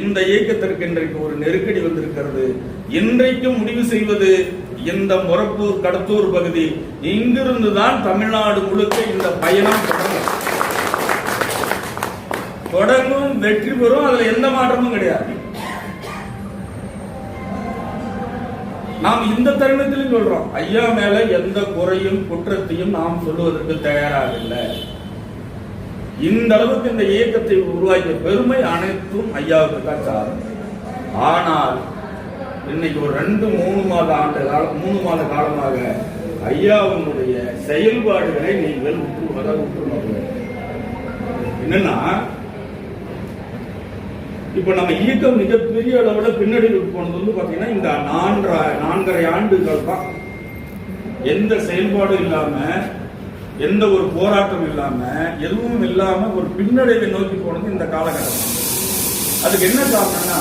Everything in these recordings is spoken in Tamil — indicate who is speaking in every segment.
Speaker 1: இந்த இயக்கத்திற்கு இன்றைக்கு ஒரு நெருக்கடி வந்திருக்கிறது. இன்றைக்கு முடிவு செய்வது இந்த மொரப்பூர் கடத்தூர் பகுதி. இங்கிருந்து தான் தமிழ்நாடு முழுக்க இந்த பயணம் தொடங்கும். தொடங்கும் வெற்றி பெறும் அதுல எந்த மாற்றமும் கிடையாது. நாம் இந்த தருணத்திலும் சொல்றோம் ஐயா மேல எந்த குறையும் குற்றத்தையும் நாம் சொல்லுவதற்கு தயாராக இல்லை. இந்த அளவுக்கு இந்த இயக்கத்தை உருவாக்கிய பெருமை அனைத்தும் ஐயாவுக்கு தான் சாரும். ஆனால் இன்னைக்கு ஒரு ரெண்டு மூணு மாத ஆண்டு காலம் மூணு மாத காலமாக ஐயாவினுடைய செயல்பாடுகளை நீங்கள் உற்று வர உற்று நோக்க என்னன்னா இப்ப நம்ம இயக்கம் மிகப்பெரிய அளவில் பின்னடைவு போனது வந்து பாத்தீங்கன்னா இந்த நான்கரை நான்கரை ஆண்டுகள் தான். எந்த செயல்பாடும் இல்லாம எந்த ஒரு போராட்டம் இல்லாம எதுவும் இல்லாம ஒரு பின்னடைவை நோக்கி போனது இந்த காலகட்டம். அதுக்கு என்ன காரணம்னா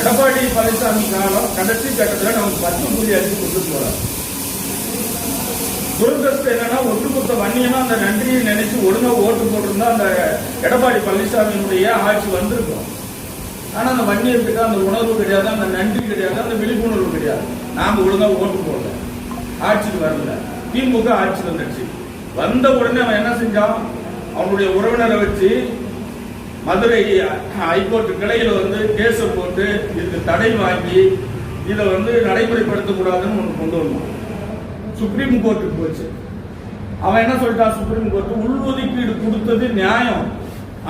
Speaker 1: எடப்பாடி பழனிசாமி காலம் கடைசி கட்டத்தில் நமக்கு பத்து புள்ளி அடிச்சு கொண்டு போறாரு. துரதிருஷ்டம் என்னன்னா ஒட்டுமொத்த வன்னியமா அந்த நன்றியை நினைச்சு ஒழுங்கா ஓட்டு போட்டிருந்தா அந்த எடப்பாடி பழனிசாமியினுடைய ஆட்சி வந்திருக்கும். ஆனா அந்த வன்னியத்துக்கு அந்த உணர்வு கிடையாது அந்த நன்றி கிடையாது அந்த விழிப்புணர்வு கிடையாது. நாம ஒழுங்கா ஓட்டு போடல. ஆட்சிக்கு வரல. திமுக ஆட்சி வந்துடுச்சு. வந்த உடனே அவன் என்ன செஞ்சான்? அவனுடைய உறவினரை வச்சு மதுரை ஹைகோர்ட் கிளையில வந்து கேஸ போட்டு இதுக்கு தடை வாங்கி இதை வந்து நடைமுறைப்படுத்தக்கூடாதுன்னு ஒன்று கொண்டு வந்தான். சுப்ரீம் கோர்ட்டுக்கு போச்சு. அவன் என்ன சொல்லிட்டான்? சுப்ரீம் கோர்ட் உள்ஒதுக்கீடு கொடுத்தது நியாயம்.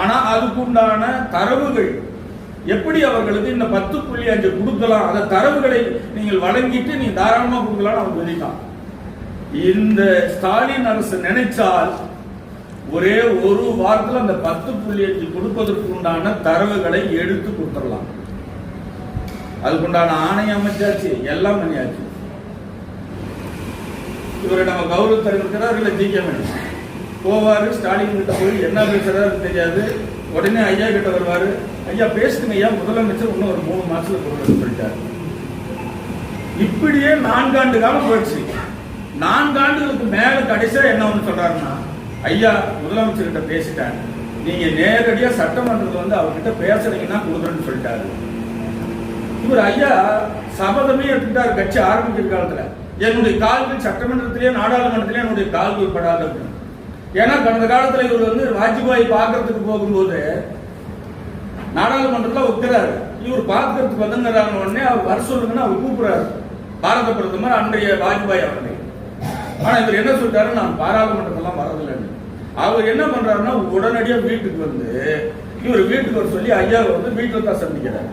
Speaker 1: ஆனா அதுக்குண்டான தரவுகள் எப்படி அவர்களுக்கு இந்த பத்து புள்ளி அஞ்சு கொடுக்கலாம்? அந்த தரவுகளை நீங்கள் வழங்கிட்டு நீ தாராளமா கொடுக்கலாம்னு அவன் சொல்லிட்டான். இந்த ஸ்டாலின் அரசு நினைச்சால் ஒரே ஒரு வாரத்தில் அந்த பத்து புள்ளி அஞ்சு கொடுப்பதற்கு உண்டான தரவுகளை எடுத்து கொடுத்துடலாம். அதுக்குண்டான ஆணையம் அமைச்சாச்சு எல்லாம் பண்ணியாச்சு. இவரை நம்ம கௌரவ இருக்கிறார் இல்லை ஜிகே மணி போவாரு ஸ்டாலின் கிட்ட போய் என்ன பேசுறாரு தெரியாது. உடனே ஐயா கிட்ட வருவாரு. ஐயா பேசுங்க ஐயா முதலமைச்சர் இன்னும் ஒரு மூணு மாசத்துல கொடுக்கணும்னு சொல்லிட்டாரு இப்படியே நான்காண்டு காலம் போயிடுச்சு. நான்காண்டுகளுக்கு மேல கடைசியா என்ன ஒண்ணு சொல்றாருன்னா ஐயா முதலமைச்சர் கிட்ட பேசிட்டாங்க நீங்க நேரடியா சட்டமன்றத்துல வந்து அவர்கிட்ட பேசுறீங்கன்னா கொடுக்குறேன்னு சொல்லிட்டாரு. இவர் ஐயா சபதமே எடுத்துட்டாரு கட்சி ஆரம்பிக்கிற காலத்துல. என்னுடைய கால்கள் சட்டமன்றத்திலேயே நாடாளுமன்றத்திலே என்னுடைய கால்கள் படாது. அப்படின்னு. ஏன்னா கடந்த காலத்துல இவர் வந்து வாஜ்பாய் பார்க்கறதுக்கு போகும்போது நாடாளுமன்றத்தில் ஒத்துறாரு. இவர் பார்க்கறதுக்கு வந்துங்கிறாங்க உடனே அவர் வர சொல்லுங்கன்னு அவர் கூப்பிடுறாரு. பாரத பிரதமர் அன்றைய வாஜ்பாய் அவர்களை. ஆனா இவர் என்ன சொல்லிட்டாரு நான் பாராளுமன்றத்தெல்லாம் வரதில்லைன்னு அவர் என்ன பண்றாருன்னா உடனடியா வீட்டுக்கு வந்து இவர் வீட்டுக்கு வர சொல்லி ஐயாவை வந்து வீட்டுல தான் சந்திக்கிறார்.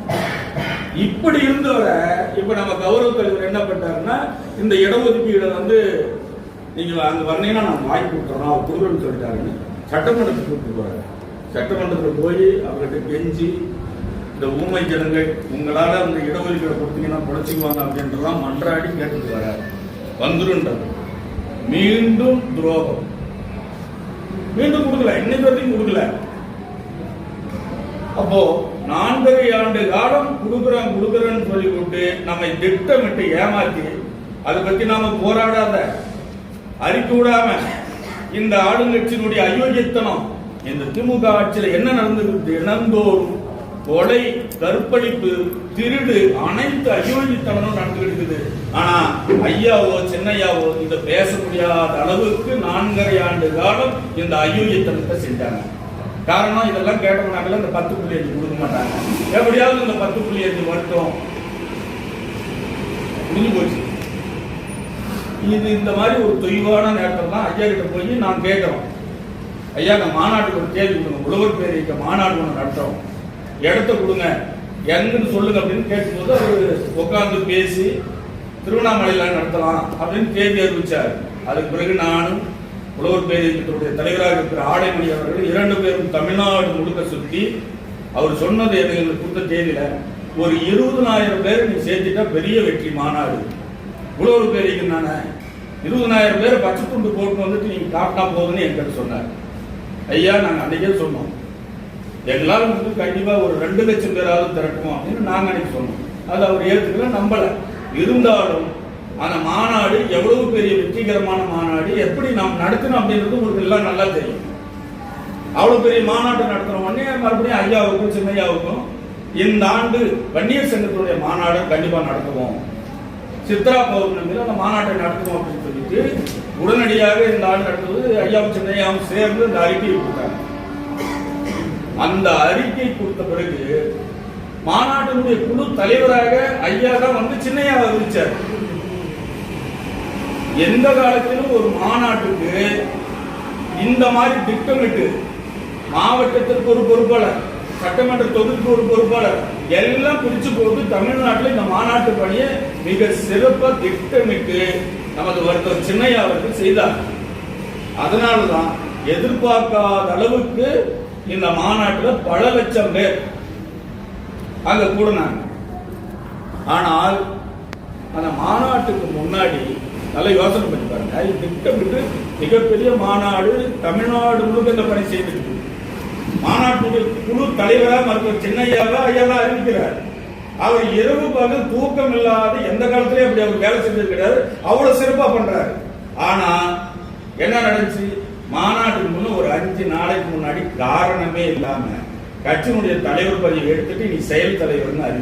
Speaker 1: இப்படி இருந்தவரை இப்ப நம்ம கௌரவ தலைவர் என்ன பண்ணாருன்னா இந்த இடஒதுக்கீடை வந்து நீங்க அங்க வந்தீங்கன்னா நான் வாங்கி கொடுத்துறோம் அவர் கொடுக்குறேன்னு சொல்லிட்டாருன்னு சட்டமன்றத்துக்கு கூப்பிட்டு போறாரு. சட்டமன்றத்தில் போய் அவர்கிட்ட கெஞ்சி இந்த ஊமை ஜனங்கள் உங்களால் அந்த இடஒதுக்கீடை கொடுத்தீங்கன்னா புழைச்சிக்குவாங்க அப்படின்றதான் மன்றாடி கேட்டுட்டு வராரு வந்துருன்றது மீண்டும் துரோகம். மீண்டும் கொடுக்கல. இன்னைக்கு வரைக்கும் கொடுக்கல. அப்போ நான்கரை ஆண்டு காலம் கொடுக்குறேன் கொடுக்குறேன்னு சொல்லி கொண்டு நம்மை திட்டமிட்டு ஏமாத்தி அதை பத்தி நாம போராடாத அறிக்கை விடாம இந்த ஆளுங்கட்சியினுடைய அயோக்கியத்தனம் இந்த திமுக ஆட்சியில என்ன நடந்திருக்கு தினந்தோறும் கொலை கற்பழிப்பு திருடு அனைத்து அயோக்கியத்தனமும் நடந்துகிட்டு இருக்குது ஆனா ஐயாவோ சின்னையாவோ இந்த பேச முடியாத அளவுக்கு நான்கரை ஆண்டு காலம் இந்த அயோனித்தனத்தை செஞ்சாங்க. காரணம் இதெல்லாம் கேட்டோம்னாக்கல இந்த பத்து புள்ளி அஞ்சு கொடுக்க மாட்டாங்க. எப்படியாவது இந்த பத்து புள்ளி அஞ்சு மட்டும் முடிஞ்சு போச்சு. இது இந்த மாதிரி ஒரு தொய்வான நேரத்தில் தான் ஐயா கிட்ட போய் நான் கேட்கிறோம் ஐயா இந்த மாநாட்டுக்கு ஒரு கேள்வி கொடுங்க. உழவர் பேரிக்க மாநாடு ஒன்று நடத்துறோம். இடத்த கொடுங்க. எங்கன்னு சொல்லுங்க அப்படின்னு கேட்கும்போது அவர் உட்காந்து பேசி திருவண்ணாமலையில நடத்தலாம் அப்படின்னு கேள்வி அறிவிச்சார். அதுக்கு பிறகு நானும் உழவர் பேரியக்கத்துடைய தலைவராக இருக்கிற ஆடைமணி அவர்கள் இரண்டு பேரும் தமிழ்நாடு முழுக்க சுற்றி அவர் சொன்னது எங்களுக்கு கொடுத்த தேதியில ஒரு இருபதனாயிரம் பேர் நீ சேர்த்துட்டா பெரிய வெற்றி மாநாடு. உழவர் பேரிக்கு நானே இருபதனாயிரம் பேர் பச்சை துண்டு போட்டு வந்துட்டு நீங்க காட்டினா போதுன்னு என்கிட்ட சொன்னார். ஐயா நாங்கள் அன்னைக்கே சொன்னோம். எங்களால் வந்து கண்டிப்பா ஒரு ரெண்டு லட்சம் பேராவது திரட்டுவோம் அப்படின்னு நாங்க அன்னைக்கு சொன்னோம். அது அவர் ஏற்றுக்கல நம்பல. இருந்தாலும் அந்த மாநாடு எவ்வளவு பெரிய வெற்றிகரமான மாநாடு எப்படி நாம் நடத்தணும் அப்படின்றது உங்களுக்கு எல்லாம் நல்லா தெரியும். அவ்வளவு பெரிய மாநாட்டு நடத்துற உடனே மறுபடியும் ஐயாவுக்கும் சின்னையாவுக்கும் இந்த ஆண்டு வன்னியர் சங்கத்துடைய மாநாடு கண்டிப்பா நடத்துவோம். சித்ரா பௌர்ணமியில் அந்த மாநாட்டை நடத்துவோம் அப்படின்னு சொல்லிட்டு உடனடியாக இந்த ஆண்டு நடத்துவது ஐயாவும் சின்னையாவும் சேர்ந்து இந்த அறிக்கையை கொடுத்தாங்க. அந்த அறிக்கை கொடுத்த பிறகு மாநாட்டினுடைய குழு தலைவராக ஐயா தான் வந்து சின்னையாவை அறிவிச்சார். எந்த காலத்திலும் ஒரு மாநாட்டுக்கு இந்த மாதிரி திட்டமிட்டு மாவட்டத்திற்கு ஒரு பொறுப்பாளர் சட்டமன்ற தொகுதிக்கு ஒரு பொறுப்பாளர் எல்லாம் பிரிச்சு போட்டு தமிழ்நாட்டில் இந்த மாநாட்டு பணியை மிக சிறப்பாக திட்டமிட்டு நமது ஒருத்தர் சின்னையா அவர்கள் செய்தார். அதனால தான் எதிர்பார்க்காத அளவுக்கு இந்த மாநாட்டில் பல லட்சம் பேர் அங்க கூடினாங்க. ஆனால் அந்த மாநாட்டுக்கு முன்னாடி நல்ல யோசனை பண்ணி பாருங்க. திட்டமிட்டு மிகப்பெரிய மாநாடு தமிழ்நாடு முழுக்க இந்த பணி செய்திருக்கு மாநாட்டுடைய குழு தலைவராக மருத்துவர் சின்னையாவா ஐயாவா அறிவிக்கிறார். அவர் இரவு பகல் தூக்கம் இல்லாத எந்த காலத்திலயும் அப்படி அவர் வேலை செஞ்சது கிடையாது. அவ்வளவு சிறப்பா பண்றாரு. ஆனா என்ன நடந்துச்சு? மாநாட்டுக்கு முன்ன ஒரு அஞ்சு நாளைக்கு முன்னாடி காரணமே இல்லாம கட்சியினுடைய தலைவர் பதவி எடுத்துட்டு நீ செயல் தலைவர்னு அறிவிச்சு